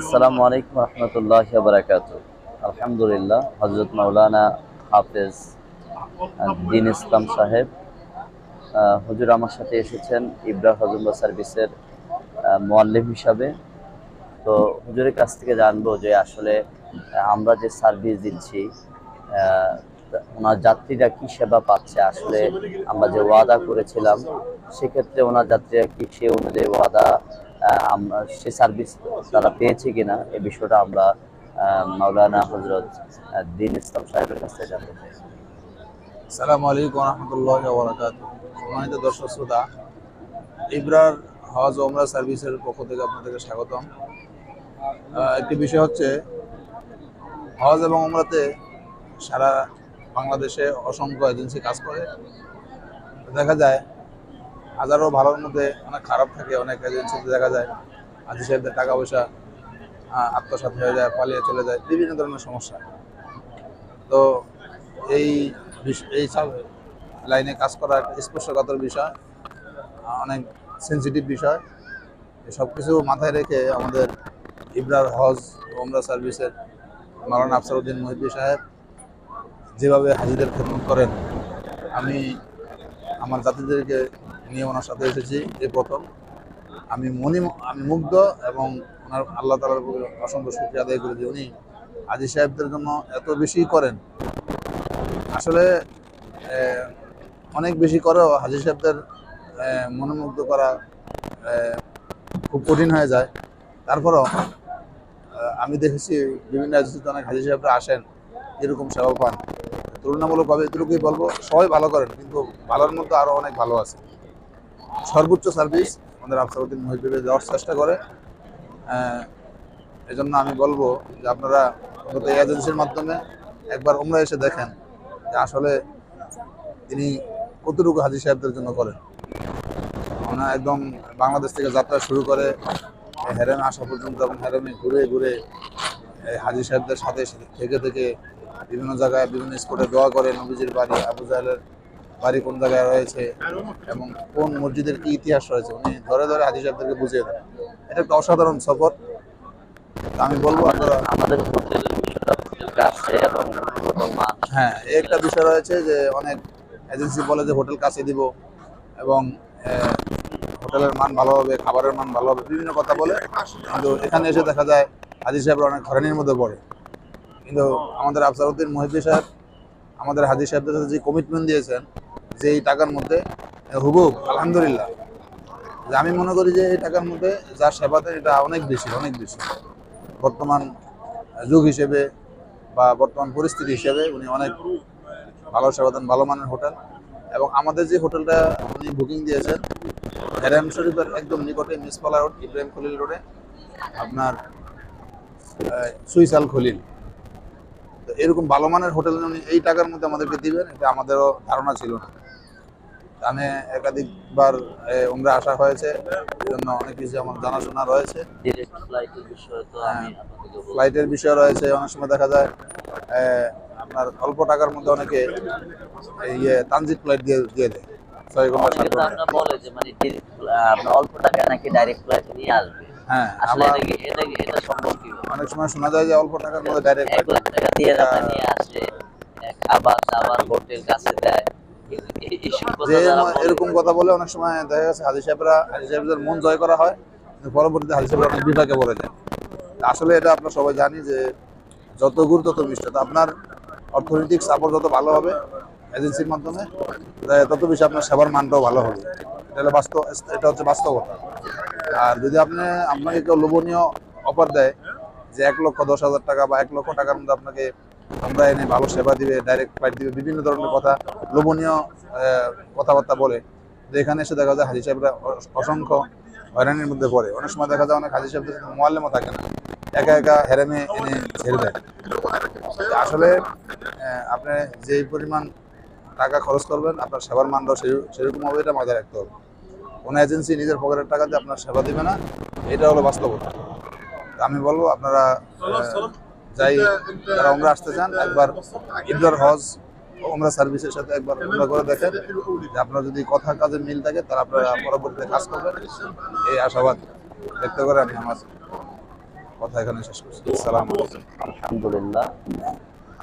আসসালামু আলাইকুম রহমতুল্লাহ বারাকাত আলহামদুলিল্লাহ হজরত মাওলানা হাফেজ দিন ইসলাম সাহেব হুজুর আমার সাথে এসেছেন ইব্রাহ হজুল্লাহ সার্ভিসের মোয়াল্লিম হিসাবে। তো হুজুরের কাছ থেকে জানব যে আসলে আমরা যে সার্ভিস দিচ্ছি ওনার যাত্রীরা কি সেবা পাচ্ছে, আসলে আমরা যে ওয়াদা করেছিলাম, সেক্ষেত্রে ওনার যাত্রীরা কি সে অনুযায়ী ওয়াদা আমরা সে সার্ভিস তারা পেয়েছে কিনা এই বিষয়টা আমরা মাওলানা হজরত দিন ইসলাম সাহেবের কাছ থেকে জানতে চাই। আলাইকুম রহমতুল্লাহ বরাকাত সম্মানিত দর্শক শ্রোতা, ইব্রার হজ ওমরা সার্ভিসের পক্ষ থেকে আপনাদেরকে স্বাগতম। একটি বিষয় হচ্ছে, হজ এবং ওমরাতে সারা বাংলাদেশে অসংখ্য এজেন্সি কাজ করে। দেখা যায় হাজারো ভালোর মধ্যে অনেক খারাপ থাকে অনেক এজেন্সিতে দেখা যায় আজি সাহেবদের টাকা পয়সা আহ, আত্মসাৎ হয়ে যায় পালিয়ে চলে যায় বিভিন্ন ধরনের সমস্যা। তো এই এই সব লাইনে কাজ করা একটা স্পর্শকাতর বিষয় অনেক সেন্সিটিভ বিষয়। সব কিছু মাথায় রেখে আমাদের ইব্রার হজ ওমরা সার্ভিসের মারানা আফসারউদ্দিন মহিদ্দি সাহেব যেভাবে হাজিদের খেদমত করেন আমি আমার জাতিদেরকে নিয়ে ওনার সাথে এসেছি এই প্রথম। আমি মনি, আমি মুগ্ধ এবং ওনার আল্লাহ তালার অসংখ্য শুক্রিয়া আদায় করি যে উনি আজি সাহেবদের জন্য এত বেশি করেন। আসলে অনেক বেশি করেও হাজির সাহেবদের মনোমুগ্ধ করা খুব কঠিন হয়ে যায়। তারপরও আমি দেখেছি বিভিন্ন এজেন্সিতে অনেক হাজির সাহেবরা আসেন এরকম সেবা পান। তুলনামূলকভাবে এটুকুই বলব, সবাই ভালো করেন, কিন্তু ভালোর মধ্যে আরও অনেক ভালো আছে। সর্বোচ্চ সার্ভিস আমাদের আফসারউদ্দিন মহিবুবে দেওয়ার চেষ্টা করে। এজন্য আমি বলব যে আপনারা অন্তত এজেন্সির মাধ্যমে একবার ওমরা এসে দেখেন যে আসলে তিনি কতটুকু হাজি সাহেবদের জন্য করেন। ওনা একদম বাংলাদেশ থেকে যাত্রা শুরু করে হেরেমে আসা পর্যন্ত এবং হেরেমে ঘুরে ঘুরে হাজি সাহেবদের সাথে থেকে থেকে বিভিন্ন জায়গায় বিভিন্ন স্পটে দোয়া করে, নবীজির বাড়ি, আবু জাহেলের বাড়ি কোন জায়গায় রয়েছে এবং কোন মসজিদের কি ইতিহাস রয়েছে উনি ধরে ধরে হাজি সাহেবদেরকে বুঝিয়ে দেন। এটা একটা অসাধারণ সফর। আমি বলব আপনারা আমাদের হ্যাঁ একটা বিষয় রয়েছে যে অনেক এজেন্সি বলে যে হোটেল কাছে দিব এবং হোটেলের মান ভালো হবে খাবারের মান ভালো হবে বিভিন্ন কথা বলে। কিন্তু এখানে এসে দেখা যায় হাজি সাহেবরা অনেক হরানির মধ্যে পড়ে। কিন্তু আমাদের আফসারউদ্দিন মহিদ্দি সাহেব আমাদের হাজি সাহেবদের সাথে যে কমিটমেন্ট দিয়েছেন যে এই টাকার মধ্যে হুবুব আলহামদুলিল্লাহ। যে আমি মনে করি যে এই টাকার মধ্যে যা সেবা দেন এটা অনেক বেশি অনেক বেশি। বর্তমান যুগ হিসেবে বা বর্তমান পরিস্থিতি হিসেবে উনি অনেক ভালো সেবা দেন, ভালো মানের হোটেল। এবং আমাদের যে হোটেলটা উনি বুকিং দিয়েছেন হেরাম শরীফের একদম নিকটে মিসপালা রোড, ইব্রাহিম খলিল রোডে, আপনার সুইসাল খলিল। এরকম ভালো মানের হোটেল উনি এই টাকার মধ্যে আমাদেরকে দিবেন এটা আমাদেরও ধারণা ছিল না। আমি একাধিকবার উমরা আসা হয়েছে জন্য অনেক কিছু আমার জানাশোনা রয়েছে। ফ্লাইটের বিষয়ে ফ্লাইটের বিষয় রয়েছে অনেক সময় দেখা যায় আপনার অল্প টাকার মধ্যে অনেকে ইয়ে তানজিট ফ্লাইট দিয়ে দিয়ে দেয়। ছয় ঘণ্টা মানে অল্প টাকা নাকি ডাইরেক্ট ফ্লাইট নিয়ে আসবে। হ্যাঁ আসলে এটা এটা সম্ভব কি? অনেক সময় শোনা যায় যে অল্প টাকার মধ্যে ডাইরেক্ট এক লাখ টাকা দিয়ে আপনার নিয়ে আসে খাবার দাবার হোটেল কাছে দেয়। এই- এই- এইসব কথা যে যারা বলে, এরকম কথা বলে অনেক সময় দেখা গেছে হাজি সাহেবরা হাজি সাহেবদের মন জয় করা হয় পরবর্তীতে হাজি সাহেবরা অনেক বিভাগে পড়ে যায়। আসলে এটা আমরা সবাই জানি যে যত গুড় তত মিষ্টি। আপনার অর্থনৈতিক সাপোর্ট যত ভালো হবে এজেন্সির মাধ্যমে তত বেশি আপনার সেবার মানটাও ভালো হবে। এটা বাস্তব এটা হচ্ছে বাস্তবতা। আর যদি আপনি আপনাকে কেউ লোভনীয় অফার দেয় যে এক লক্ষ দশ হাজার টাকা বা এক লক্ষ টাকার মধ্যে আপনাকে আমরা এনে ভালো সেবা দিবে ডাইরেক্ট ফ্লাইট দিবে, বিভিন্ন ধরনের কথা, লোভনীয় কথাবার্তা বলে যে এখানে এসে দেখা যায় হাজি সাহেবরা অসংখ্য হয়রানির মধ্যে পড়ে। অনেক সময় দেখা যায় অনেক হাজি সাহেবদের মোয়াল্লেমও থাকে না। একা একা হেরেমে এনে ছেড়ে দেয়। আসলে আপনি যেই পরিমাণ টাকা খরচ করবেন, আপনার সেবার মানটাও সেরকম হবে এটা মাথায় রাখতে হবে। কোনো এজেন্সি নিজের পকেটের টাকা দিয়ে আপনার সেবা দিবে না এটা হলো বাস্তবতা। আমি বলব আপনারা যাই যারা আমরা আসতে চান একবার ইবদার হজ ওমরা সার্ভিসের সাথে একবার ওমরা করে দেখেন। যে আপনার যদি কথা কাজে মিল থাকে তাহলে আপনারা পরবর্তীতে কাজ করবেন। এই আশাবাদ ব্যক্ত করে আমি আমার কথা এখানে শেষ করছি। আলহামদুলিল্লাহ।